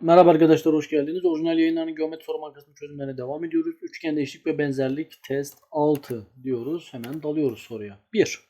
Merhaba arkadaşlar hoş geldiniz. Orijinal yayınlarının geometri soru bankasının çözümlerine devam ediyoruz. Üçgen değişik ve benzerlik test 6 diyoruz. Hemen dalıyoruz soruya. 1.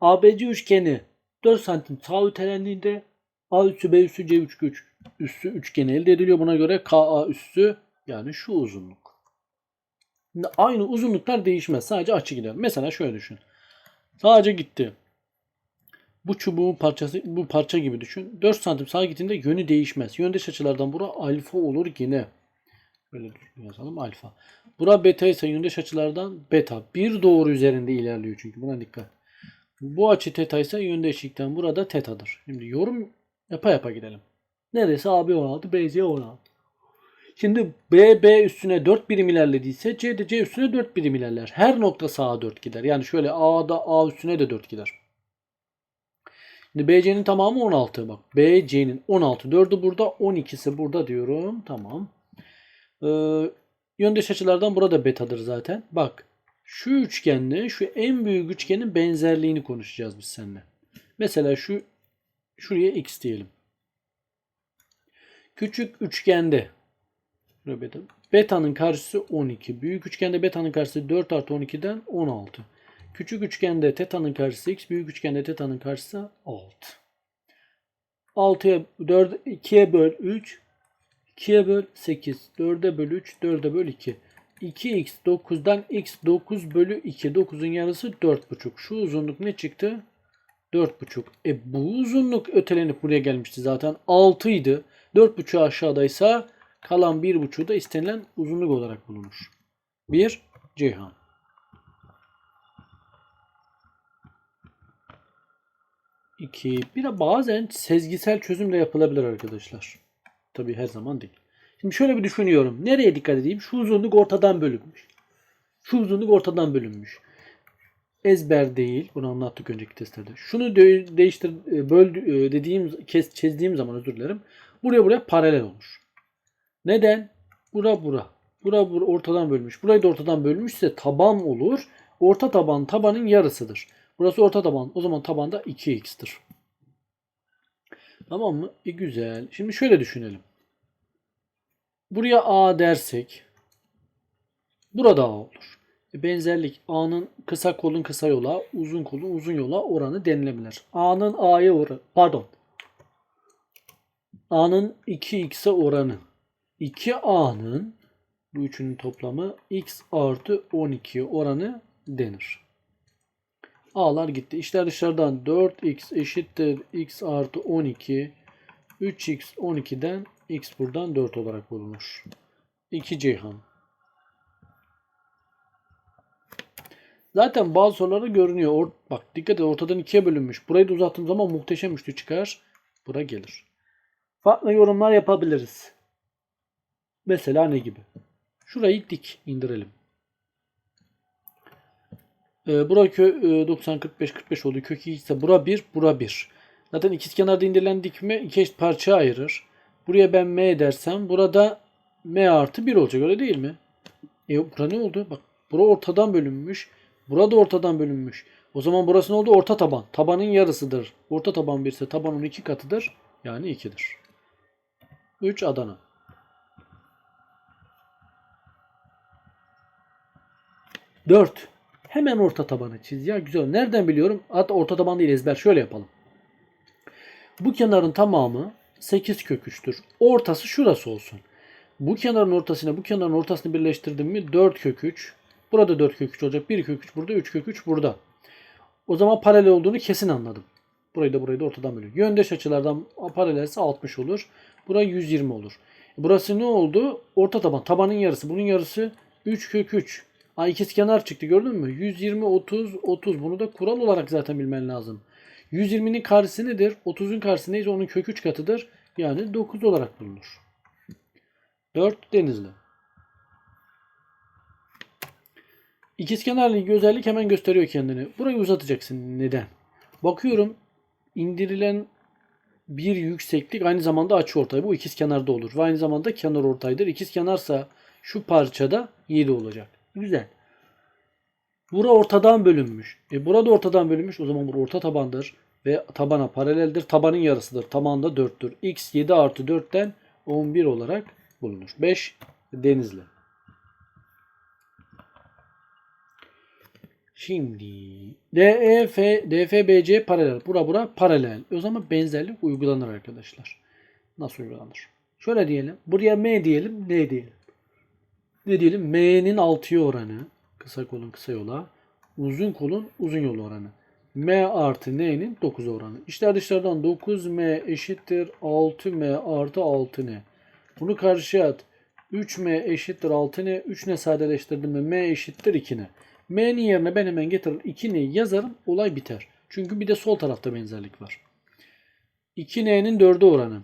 ABC üçgeni 4 santim sağ ötelendiğinde A üssü B üssü C üssü üç- üssü üçgeni elde ediliyor. Buna göre KA üssü yani şu uzunluk. Şimdi aynı uzunluklar değişmez. Sadece açı gider. Mesela şöyle düşün. Sadece gitti. Bu çubuğun parçası bu parça gibi düşün. 4 santim sağa gittiğinde yönü değişmez. Yöndeş açılardan bura alfa olur yine. Böyle yazalım alfa. Bura beta ise yöndeş açılardan beta. Bir doğru üzerinde ilerliyor çünkü buna dikkat. Bu açı teta ise yöndeşlikten burada tetadır. Şimdi yorum yapa yapa gidelim. Neresi AB 16, BC 16. Şimdi BB üstüne 4 birim ilerlediyse C de C üstüne 4 birim ilerler. Her nokta sağa 4 gider. Yani şöyle A'da A üstüne de 4 gider. Şimdi BC'nin tamamı 16. Bak BC'nin 16. 4'ü burada 12'si burada diyorum. Tamam. Ee, yöndeş açılardan burada betadır zaten. Bak şu üçgenle şu en büyük üçgenin benzerliğini konuşacağız biz seninle. Mesela şu şuraya x diyelim. Küçük üçgende beta, beta'nın karşısı 12. Büyük üçgende beta'nın karşısı 4 artı 12'den 16. Küçük üçgende teta'nın karşısı x, büyük üçgende teta'nın karşısı 6. 6'ya 4 2'ye böl 3, 2'ye böl 8, 4'e böl 3, 4'e böl 2. 2x 9'dan x 9 bölü 2. 9'un yarısı 4,5. Şu uzunluk ne çıktı? 4,5. E bu uzunluk ötelenip buraya gelmişti zaten. 6 idi. 4,5 aşağıdaysa kalan 1,5 da istenilen uzunluk olarak bulunur. 1. Ceyhan. 2. Bir de bazen sezgisel çözüm de yapılabilir arkadaşlar. Tabi her zaman değil. Şimdi şöyle bir düşünüyorum. Nereye dikkat edeyim? Şu uzunluk ortadan bölünmüş. Şu uzunluk ortadan bölünmüş. Ezber değil. Bunu anlattık önceki testlerde. Şunu de- değiştir e, böl e, dediğim kes çizdiğim zaman özür dilerim. Buraya buraya paralel olmuş. Neden? Bura bura. Bura bura ortadan bölmüş. Burayı da ortadan bölmüşse taban olur. Orta taban tabanın yarısıdır. Burası orta taban. O zaman tabanda 2x'tir. Tamam mı? E güzel. Şimdi şöyle düşünelim. Buraya A dersek burada A olur. E benzerlik A'nın kısa kolun kısa yola, uzun kolun uzun yola oranı denilebilir. A'nın A'ya oranı, pardon. A'nın 2x'e oranı. 2A'nın bu üçünün toplamı x artı 12 oranı denir. A'lar gitti. İşler dışarıdan 4x eşittir x artı 12. 3x 12'den x buradan 4 olarak bulunur. 2 Ceyhan. Zaten bazı sorularda görünüyor. Or bak dikkat et ortadan ikiye bölünmüş. Burayı da uzattığım zaman muhteşem üçlü çıkar. Bura gelir. Farklı yorumlar yapabiliriz. Mesela ne gibi? Şurayı dik indirelim. Ee, bura kö, e, 90 45 45 oldu. Kök 2 ise bura 1, bura 1. Zaten ikizkenarda indirilen dikme iki eşit parçaya ayırır. Buraya ben m dersem burada m artı 1 olacak öyle değil mi? E bura ne oldu? Bak bura ortadan bölünmüş. Burada ortadan bölünmüş. O zaman burası ne oldu? Orta taban. Tabanın yarısıdır. Orta taban 1 ise tabanın 2 katıdır. Yani 2'dir. 3 Adana. 4. Hemen orta tabanı çiz. Ya güzel. Nereden biliyorum? Hatta orta taban değil ezber. Şöyle yapalım. Bu kenarın tamamı 8 kök 3'tür. Ortası şurası olsun. Bu kenarın ortasına bu kenarın ortasını birleştirdim mi 4 kök 3. Burada 4 kök 3 olacak. 1 kök 3 burada 3 kök 3 burada. O zaman paralel olduğunu kesin anladım. Burayı da burayı da ortadan bölüyor. Yöndeş açılardan paralelse 60 olur. Bura 120 olur. Burası ne oldu? Orta taban. Tabanın yarısı. Bunun yarısı 3 kök 3. Ay ikizkenar çıktı gördün mü? 120, 30, 30. Bunu da kural olarak zaten bilmen lazım. 120'nin karşısı nedir? 30'un karşısı neyse onun kök 3 katıdır. Yani 9 olarak bulunur. 4 Denizli. İkizkenarlı özellik hemen gösteriyor kendini. Burayı uzatacaksın. Neden? Bakıyorum indirilen bir yükseklik aynı zamanda açı ortay. Bu ikizkenarda olur. Ve aynı zamanda kenar ortaydır. İkizkenarsa şu parçada 7 olacak. Güzel. Bura ortadan bölünmüş. E burada ortadan bölünmüş. O zaman bu orta tabandır. Ve tabana paraleldir. Tabanın yarısıdır. Tabanda 4'tür. X 7 artı 4'ten 11 olarak bulunur. 5 Denizli. Şimdi DEF DFBC paralel. Bura bura paralel. O zaman benzerlik uygulanır arkadaşlar. Nasıl uygulanır? Şöyle diyelim. Buraya M diyelim. N diyelim. Ne diyelim? M'nin 6'ya oranı. Kısa kolun kısa yola. Uzun kolun uzun yol oranı. M artı N'nin 9 oranı. İşler dışlardan 9M eşittir 6M artı 6N. Bunu karşıya at. 3M eşittir 6N. 3N sadeleştirdim mi? M eşittir 2N. M'nin yerine ben hemen getirir 2N'yi yazarım. Olay biter. Çünkü bir de sol tarafta benzerlik var. 2N'nin 4'e oranı.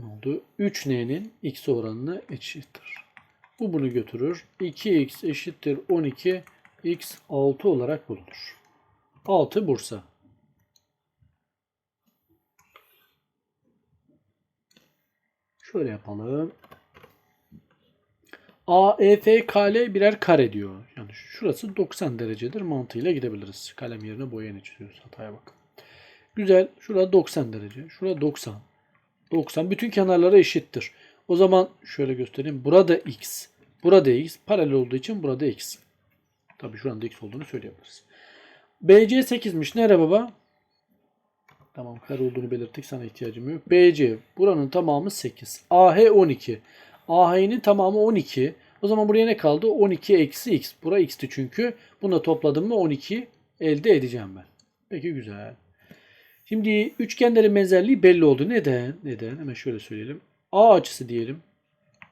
Ne oldu? 3N'nin X oranına eşittir. Bu bunu götürür. 2X eşittir 12. X 6 olarak bulunur. 6 Bursa. Şöyle yapalım. A, E, F, K, L birer kare diyor. Yani şurası 90 derecedir mantığıyla gidebiliriz. Kalem yerine boyanı çiziyoruz. Hataya bak. Güzel. Şurada 90 derece. Şurada 90. 90. Bütün kenarları eşittir. O zaman şöyle göstereyim. Burada X. Burada X. Paralel olduğu için burada X. Tabii şu anda X olduğunu söyleyebiliriz. BC 8'miş. Nere baba? Tamam kare olduğunu belirttik. Sana ihtiyacım yok. BC. Buranın tamamı 8. AH 12. AH'nin tamamı 12. O zaman buraya ne kaldı? 12 eksi X. Bura X'ti çünkü. Bunu topladım mı 12 elde edeceğim ben. Peki güzel. Şimdi üçgenlerin benzerliği belli oldu. Neden? Neden? Hemen şöyle söyleyelim. A açısı diyelim.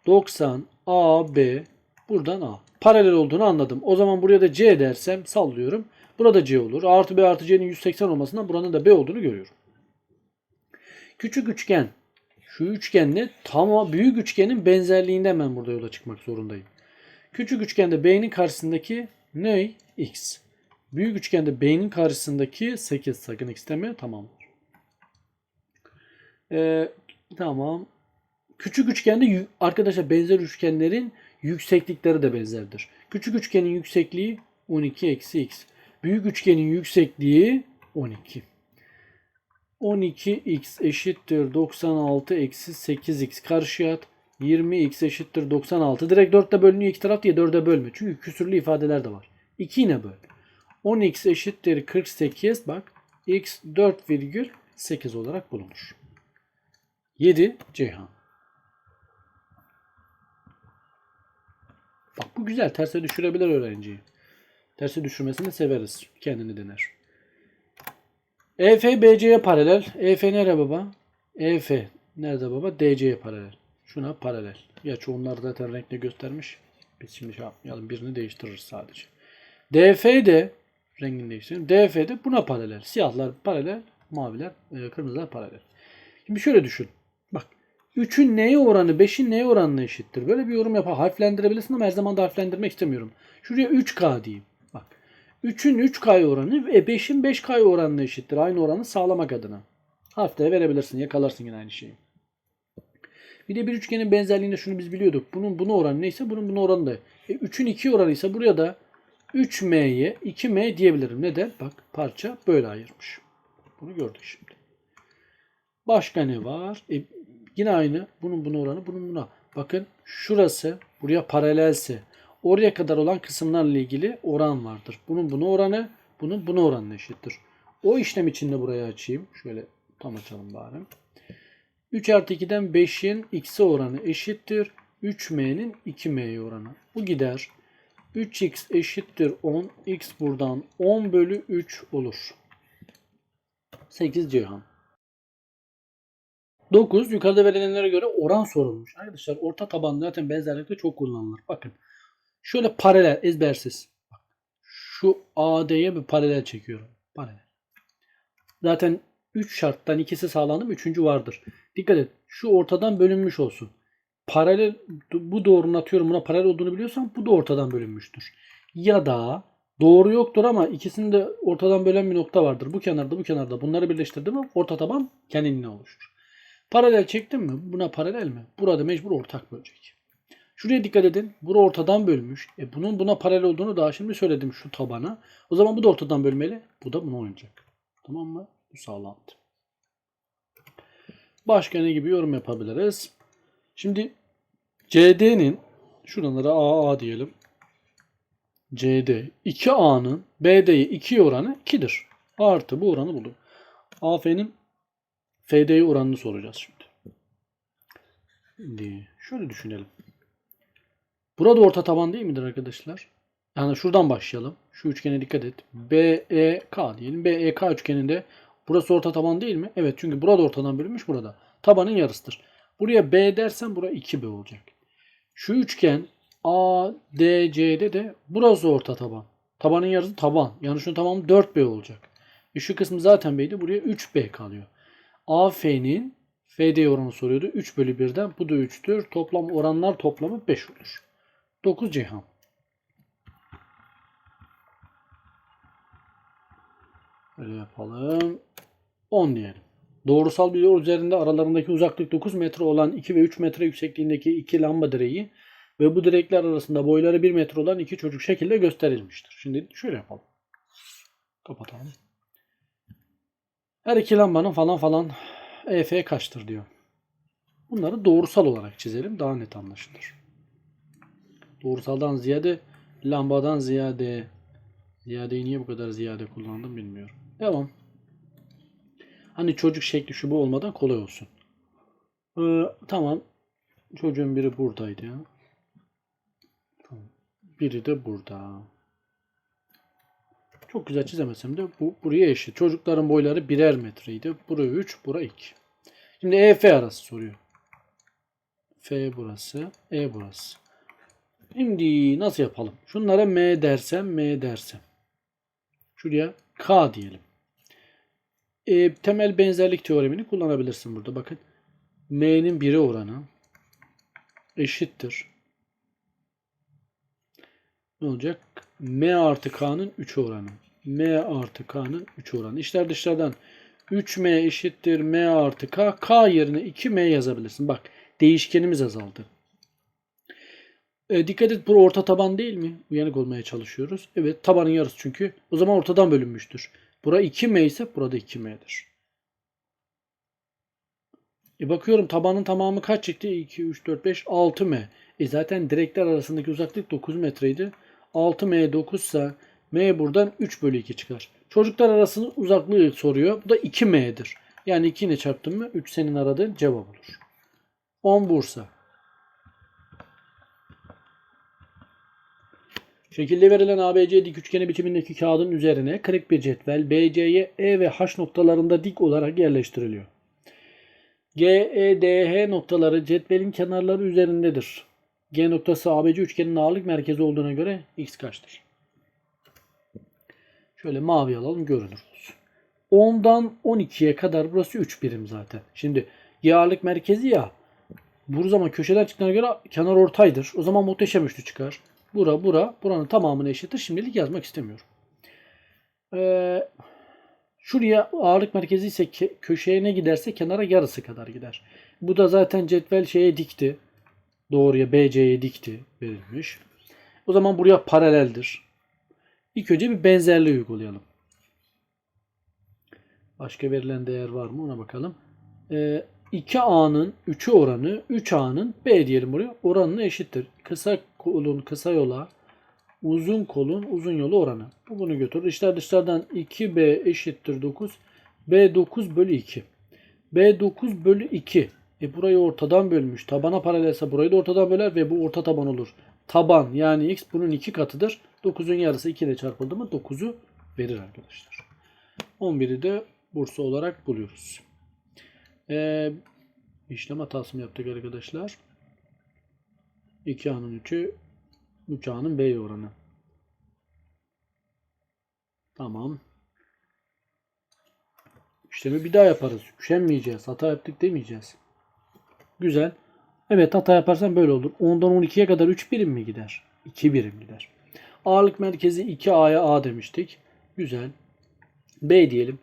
90 AB buradan A. Paralel olduğunu anladım. O zaman buraya da C dersem sallıyorum. Burada C olur. A artı B artı C'nin 180 olmasından buranın da B olduğunu görüyorum. Küçük üçgen. Şu üçgenle tam büyük üçgenin benzerliğinden ben burada yola çıkmak zorundayım. Küçük üçgende B'nin karşısındaki ne? X. Büyük üçgende B'nin karşısındaki 8 sakın X tamamdır. Ee, tamam. Küçük üçgende arkadaşlar benzer üçgenlerin yükseklikleri de benzerdir. Küçük üçgenin yüksekliği 12 eksi x. Büyük üçgenin yüksekliği 12. 12x eşittir 96 eksi 8x karşıya at. 20x eşittir 96. Direkt 4'te bölünüyor iki taraf diye 4'e bölme. Çünkü küsürlü ifadeler de var. 2 yine böl. 10x eşittir 48 bak x 4,8 olarak bulunur. 7 Ceyhan. Bak bu güzel. Terse düşürebilir öğrenciyi. Terse düşürmesini severiz. Kendini dener. EF BC'ye paralel. EF nere baba? EF nerede baba? DC'ye paralel. Şuna paralel. Gerçi onlar zaten renkle göstermiş. Biz şimdi şey yapmayalım. Birini değiştiririz sadece. DF de rengini değiştirelim. DF de buna paralel. Siyahlar paralel, maviler, e, kırmızılar paralel. Şimdi şöyle düşün. Bak 3'ün neye oranı 5'in neye oranına eşittir? Böyle bir yorum yapar. Harflendirebilirsin ama her zaman da harflendirmek istemiyorum. Şuraya 3K diyeyim. Bak 3'ün 3K oranı ve 5'in 5K oranına eşittir. Aynı oranı sağlamak adına. Harflere verebilirsin. Yakalarsın yine aynı şeyi. Bir de bir üçgenin benzerliğinde şunu biz biliyorduk. Bunun buna oranı neyse bunun buna oranı da. E, 3'ün 2 oranı ise buraya da 3M'ye 2M diyebilirim. Neden? Bak parça böyle ayırmış. Bunu gördük şimdi. Başka ne var? E, yine aynı. Bunun buna oranı, bunun buna. Bakın şurası buraya paralelse oraya kadar olan kısımlarla ilgili oran vardır. Bunun buna oranı, bunun buna oranına eşittir. O işlem içinde burayı açayım. Şöyle tam açalım bari. 3 artı 2'den 5'in x'e oranı eşittir. 3m'nin 2m'ye oranı. Bu gider. 3x eşittir 10. x buradan 10 bölü 3 olur. 8 Cihan. 9. Yukarıda verilenlere göre oran sorulmuş. Arkadaşlar orta taban zaten benzerlikte çok kullanılır. Bakın. Şöyle paralel ezbersiz. Bak. Şu AD'ye bir paralel çekiyorum. Paralel. Zaten 3 şarttan ikisi sağlandı mı? Üçüncü vardır. Dikkat et. Şu ortadan bölünmüş olsun. Paralel bu doğrunun atıyorum buna paralel olduğunu biliyorsan bu da ortadan bölünmüştür. Ya da doğru yoktur ama ikisinin de ortadan bölen bir nokta vardır. Bu kenarda bu kenarda bunları birleştirdim mi orta taban kendine oluşur. Paralel çektim mi? Buna paralel mi? Burada mecbur ortak bölecek. Şuraya dikkat edin. Bura ortadan bölmüş. E bunun buna paralel olduğunu daha şimdi söyledim şu tabana. O zaman bu da ortadan bölmeli. Bu da bunu oynayacak. Tamam mı? Bu sağlantı. Başka ne gibi yorum yapabiliriz? Şimdi CD'nin şuralara AA diyelim. CD 2A'nın BD'ye 2 oranı 2'dir. Artı bu oranı buldum. AF'nin FD'ye oranını soracağız şimdi. Şimdi şöyle düşünelim. Burada orta taban değil midir arkadaşlar? Yani şuradan başlayalım. Şu üçgene dikkat et. BEK diyelim. BEK üçgeninde burası orta taban değil mi? Evet çünkü burada ortadan bölünmüş burada. Tabanın yarısıdır. Buraya B dersen buraya 2B olacak. Şu üçgen ADC'de de burası orta taban. Tabanın yarısı taban. Yani şunun tamamı 4B olacak. E şu kısmı zaten B'ydi. Buraya 3B kalıyor. AF'nin FD oranı soruyordu. 3 bölü 1'den bu da 3'tür. Toplam oranlar toplamı 5 olur. 9 Ceyhan. Böyle yapalım. 10 diyelim. Doğrusal bir yol üzerinde aralarındaki uzaklık 9 metre olan 2 ve 3 metre yüksekliğindeki iki lamba direği ve bu direkler arasında boyları 1 metre olan iki çocuk şekilde gösterilmiştir. Şimdi şöyle yapalım. Kapatalım. Her iki lambanın falan falan EF kaçtır diyor. Bunları doğrusal olarak çizelim. Daha net anlaşılır. Doğrusaldan ziyade lambadan ziyade ziyadeyi niye bu kadar ziyade kullandım bilmiyorum. Devam. Hani çocuk şekli şu bu olmadan kolay olsun. Ee, tamam. Çocuğun biri buradaydı ya. Biri de burada. Çok güzel çizemesem de bu buraya eşit. Çocukların boyları birer metreydi. Buraya 3, buraya 2. Şimdi EF arası soruyor. F burası, E burası. Şimdi nasıl yapalım? Şunlara M dersem, M dersem. Şuraya K diyelim. E, temel benzerlik teoremini kullanabilirsin burada. Bakın. M'nin 1'e oranı eşittir. Ne olacak? M artı K'nın 3 oranı. M artı K'nın 3 oranı. İşler dışlardan 3M eşittir M artı K. K yerine 2M yazabilirsin. Bak değişkenimiz azaldı. E, dikkat et bu orta taban değil mi? Uyanık olmaya çalışıyoruz. Evet tabanın yarısı çünkü. O zaman ortadan bölünmüştür. Bura 2M ise burada 2M'dir. E bakıyorum tabanın tamamı kaç çıktı? 2, 3, 4, 5, 6M. E zaten direkler arasındaki uzaklık 9 metreydi. 6M 9 ise M buradan 3 bölü 2 çıkar. Çocuklar arasının uzaklığı soruyor. Bu da 2M'dir. Yani 2 ile çarptın mı 3 senin aradığın cevap olur. 10 Bursa. Şekilde verilen ABC dik üçgeni biçimindeki kağıdın üzerine kırık bir cetvel BC'ye E ve H noktalarında dik olarak yerleştiriliyor. G, E, D, H noktaları cetvelin kenarları üzerindedir. G noktası ABC üçgenin ağırlık merkezi olduğuna göre x kaçtır? Şöyle mavi alalım görünür olsun. 10'dan 12'ye kadar burası 3 birim zaten. Şimdi G ağırlık merkezi ya. Bu zaman köşeler çıktığına göre kenar ortaydır. O zaman muhteşem üçlü çıkar. Bura, bura, buranın tamamını eşittir. Şimdilik yazmak istemiyorum. Ee, şuraya ağırlık merkezi ise köşeye ne giderse kenara yarısı kadar gider. Bu da zaten cetvel şeye dikti. Doğruya BC'ye dikti verilmiş. O zaman buraya paraleldir. İlk önce bir benzerliği uygulayalım. Başka verilen değer var mı ona bakalım. Ee, 2A'nın 3'ü oranı 3A'nın B diyelim buraya oranına eşittir. Kısa kolun kısa yola uzun kolun uzun yolu oranı. Bu bunu götürür. İşler dışlardan 2B eşittir 9. B 9 bölü 2. B 9 bölü 2. E burayı ortadan bölmüş. Tabana paralelse burayı da ortadan böler ve bu orta taban olur. Taban yani x bunun 2 katıdır. 9'un yarısı 2 ile çarpıldı mı 9'u verir arkadaşlar. 11'i de Bursa olarak buluyoruz. Ee, işlem hatası mı yaptık arkadaşlar? 2A'nın 3'ü 3A'nın B oranı. Tamam. İşlemi bir daha yaparız. Üşenmeyeceğiz. Hata yaptık demeyeceğiz. Güzel. Evet hata yaparsan böyle olur. 10'dan 12'ye kadar 3 birim mi gider? 2 birim gider. Ağırlık merkezi 2A'ya A demiştik. Güzel. B diyelim.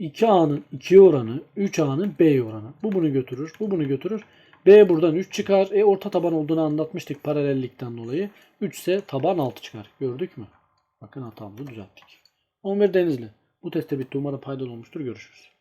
2A'nın 2 oranı 3A'nın B oranı. Bu bunu götürür. Bu bunu götürür. B buradan 3 çıkar. E orta taban olduğunu anlatmıştık paralellikten dolayı. 3 ise taban 6 çıkar. Gördük mü? Bakın hatamızı düzelttik. 11 Denizli. Bu teste bitti. Umarım faydalı olmuştur. Görüşürüz.